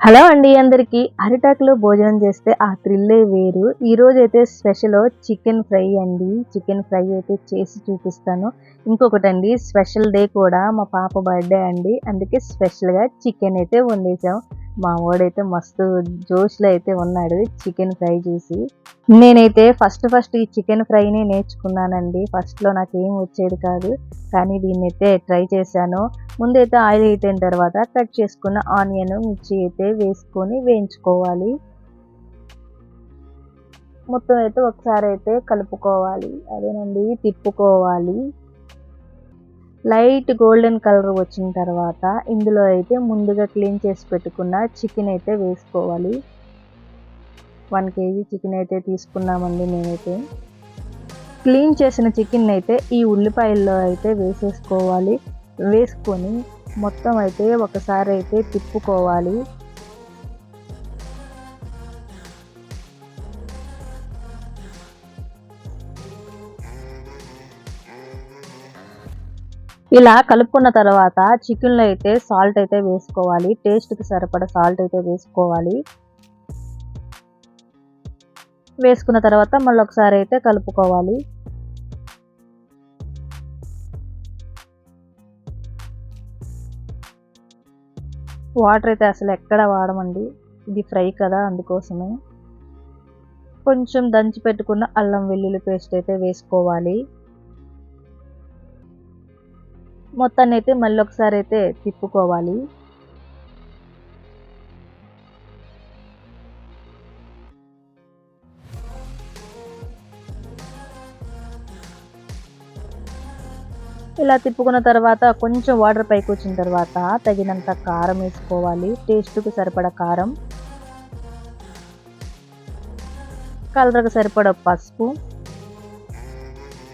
Hello అండి అందరికీ. అరిటాకులో భోజనం చేస్తే ఆ థ్రిల్లే వేరు. ఈరోజైతే అయితే స్పెషల్ చికెన్ ఫ్రై అండి. చికెన్ ఫ్రై అయితే చేసి చూపిస్తాను. ఇంకొకటి అండి స్పెషల్ డే కూడా మా పాప బర్త్డే అండి. అందుకే స్పెషల్గా చికెన్ అయితే వండేసాం మా వాడైతే మస్తు జోష్లో అయితే ఉన్నాడు చికెన్ ఫ్రై చూసి. నేనైతే ఫస్ట్ ఫస్ట్ ఈ చికెన్ ఫ్రైనే నేర్చుకున్నానండి. ఫస్ట్లో నాకు ఏం వచ్చేది కాదు. కానీ దీన్ని అయితే ట్రై చేశాను. ముందైతే ఆయిల్ అయిపోయిన తర్వాత కట్ చేసుకున్న ఆనియన్ మిర్చి అయితే వేసుకొని వేయించుకోవాలి. మొత్తం అయితే ఒకసారి అయితే కలుపుకోవాలి. అదేనండి తిప్పుకోవాలి. లైట్ గోల్డెన్ కలర్ వచ్చిన తర్వాత ఇందులో అయితే ముందుగా క్లీన్ చేసి పెట్టుకున్న చికెన్ అయితే వేసుకోవాలి. వన్ కేజీ చికెన్ అయితే తీసుకున్నామండి నేనైతే. క్లీన్ చేసిన చికెన్ అయితే ఈ ఉల్లిపాయల్లో అయితే వేసేసుకోవాలి. వేసుకొని మొత్తం అయితే ఒకసారి అయితే తిప్పుకోవాలి. ఇలా కలుపుకున్న తర్వాత చికెన్లో అయితే సాల్ట్ అయితే వేసుకోవాలి. టేస్ట్కి సరిపడా సాల్ట్ అయితే వేసుకోవాలి. వేసుకున్న తర్వాత మళ్ళీ ఒకసారి అయితే కలుపుకోవాలి. వాటర్ అయితే అసలు ఎక్కడ వాడమండి? ఇది ఫ్రై కదా అందుకోసమే. కొంచెం దంచి పెట్టుకున్న అల్లం వెల్లుల్లి పేస్ట్ అయితే వేసుకోవాలి. మొత్తాన్ని అయితే మళ్ళీ ఒకసారి అయితే తిప్పుకోవాలి. ఇలా తిప్పుకున్న తర్వాత కొంచెం వాటర్ పైకి వచ్చిన తర్వాత తగినంత కారం వేసుకోవాలి. టేస్ట్కి సరిపడ కారం. కలర్కి సరిపడ పసుపు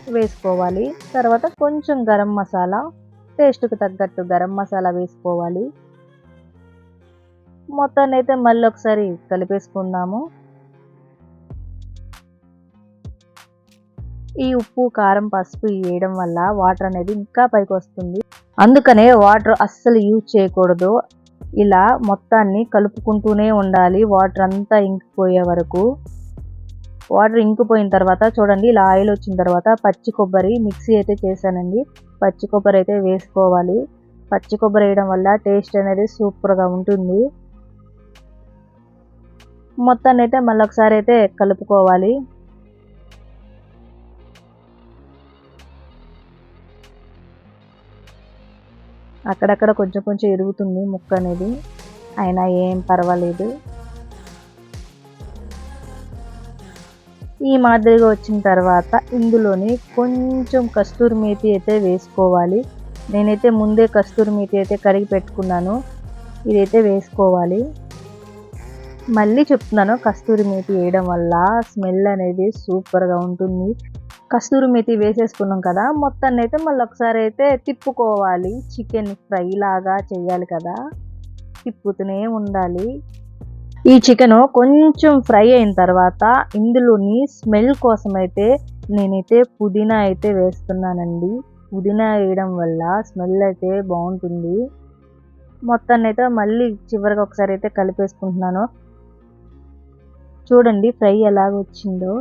వేసుకోవాలి. తర్వాత కొంచెం గరం మసాలా టేస్ట్కి తగ్గట్టు గరం మసాలా వేసుకోవాలి. మొత్తాన్ని అయితే మళ్ళీ ఒకసారి కలిపేసుకుందాము. ఈ ఉప్పు కారం పసుపు వేయడం వల్ల వాటర్ అనేది ఇంకా పైకి వస్తుంది. అందుకనే వాటర్ అస్సలు యూజ్ చేయకూడదు. ఇలా మొత్తాన్ని కలుపుకుంటూనే ఉండాలి. వాటర్ అంతా ఇంకిపోయే వరకు. వాటర్ ఇంకిపోయిన తర్వాత చూడండి ఇలా ఆయిల్ వచ్చిన తర్వాత పచ్చి కొబ్బరి మిక్సీ అయితే చేశానండి. పచ్చి కొబ్బరి అయితే వేసుకోవాలి. పచ్చి కొబ్బరి వేయడం వల్ల టేస్ట్ అనేది సూపర్గా ఉంటుంది. మొత్తాన్ని అయితే మళ్ళీ ఒకసారి అయితే కలుపుకోవాలి. అక్కడక్కడ కొంచెం కొంచెం ఎరుగుతుంది ముక్క అనేది. అయినా ఏం పర్వాలేదు. ఈ మాదిరిగా వచ్చిన తర్వాత ఇందులోని కొంచెం కస్తూరి మేతి అయితే వేసుకోవాలి. నేనైతే ముందే కస్తూరి మేతి అయితే కడిగి పెట్టుకున్నాను. ఇదైతే వేసుకోవాలి. మళ్ళీ చెప్తున్నాను కస్తూరి మేతి వేయడం వల్ల స్మెల్ అనేది సూపర్గా ఉంటుంది. కస్తూరి మేతి వేసేసుకున్నాం కదా మొత్తాన్ని అయితే మళ్ళీ ఒకసారి అయితే తిప్పుకోవాలి. చికెన్ ఫ్రై లాగా చేయాలి కదా తిప్పుతూనే ఉండాలి. ఈ చికెన్ కొంచెం ఫ్రై అయిన తర్వాత ఇందులోని స్మెల్ కోసం అయితే నేనైతే పుదీనా అయితే వేస్తున్నానండి. పుదీనా వేయడం వల్ల స్మెల్ అయితే బాగుంటుంది. మొత్తాన్ని అయితే మళ్ళీ చివరికి ఒకసారి అయితే కలిపేసుకుంటున్నాను. చూడండి ఫ్రై ఎలాగ వచ్చిందో.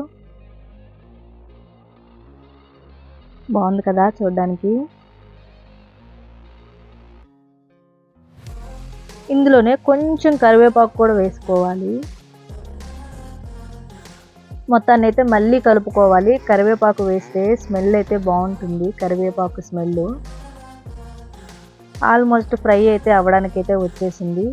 బాగుంది కదా చూడడానికి. ఇందులోనే కొంచెం కరివేపాకు కూడా వేసుకోవాలి. మొత్తాన్ని అయితే మళ్ళీ కలుపుకోవాలి. కరివేపాకు వేస్తే స్మెల్ అయితే బాగుంటుంది. కరివేపాకు స్మెల్. ఆల్మోస్ట్ ఫ్రై అయితే అవ్వడానికి అయితే వచ్చేసింది.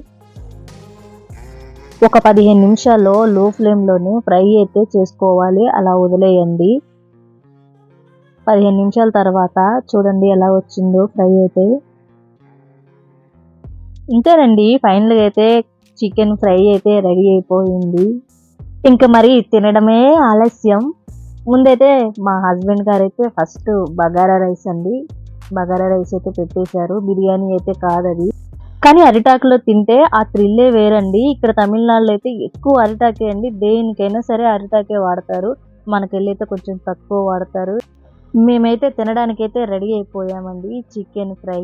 ఒక పదిహేను నిమిషాల్లో లో ఫ్లేమ్లోనే ఫ్రై అయితే చేసుకోవాలి. అలా వదిలేయండి. పదిహేను నిమిషాల తర్వాత చూడండి ఎలా వచ్చిందో ఫ్రై అయితే. ఇంతేనండి ఫైనల్గా అయితే చికెన్ ఫ్రై అయితే రెడీ అయిపోయింది. ఇంకా మరి తినడమే ఆలస్యం. ముందైతే మా హస్బెండ్ గారు అయితే ఫస్ట్ బగారా రైస్ అండి. బగారా రైస్ అయితే పెట్టేశారు. బిర్యానీ అయితే కాదది. కానీ అరిటాకులో తింటే ఆ థ్రిల్లే వేరండి. ఇక్కడ తమిళనాడులో అయితే ఎక్కువ అరిటాకే అండి. దేనికైనా సరే అరిటాకే వాడతారు. మనకెళ్ళైతే కొంచెం తక్కువ వాడతారు. మేమైతే తినడానికైతే ready అయిపోయామండి. Chicken fry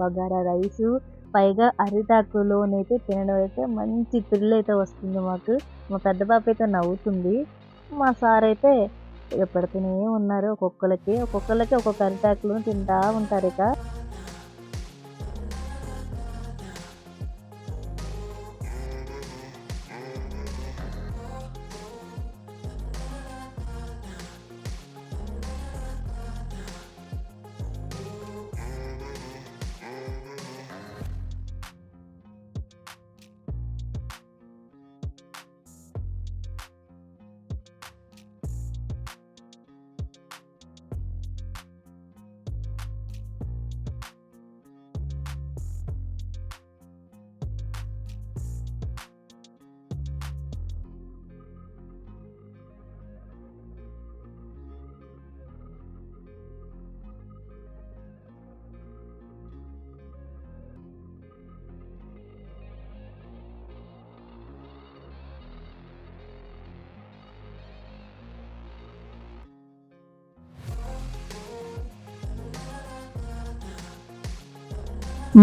bagara rice. పైగా అరిటాకులోనైతే తినడం అయితే మంచి థ్రిల్ అయితే వస్తుంది మాకు. మా పెద్ద పాప అయితే నవ్వుతుంది. మా సార్ అయితే ఇక పెడుతూనే ఉన్నారు ఒక్కొక్కరికి ఒక్కొక్కరికి ఒక్కొక్క అరిటాకులు తింటా ఉంటారు ఇక.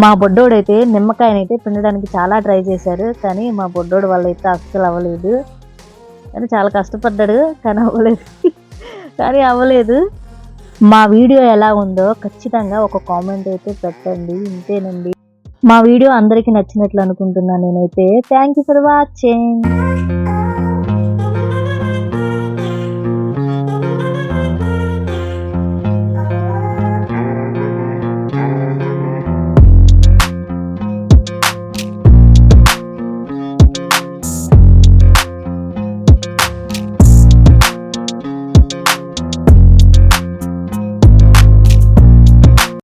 మా బొడ్డోడైతే నిమ్మకాయనైతే పిండడానికి చాలా ట్రై చేశారు కానీ మా బొడ్డోడు వల్ల అయితే అస్సలు అవ్వలేదు. కానీ చాలా కష్టపడ్డాడు కానీ అవ్వలేదు. కానీ అవ్వలేదు. మా వీడియో ఎలా ఉందో ఖచ్చితంగా ఒక కామెంట్ అయితే పెట్టండి ఇంతేనండి. మా వీడియో అందరికీ నచ్చినట్లు అనుకుంటున్నాను నేనైతే. Thank you for watching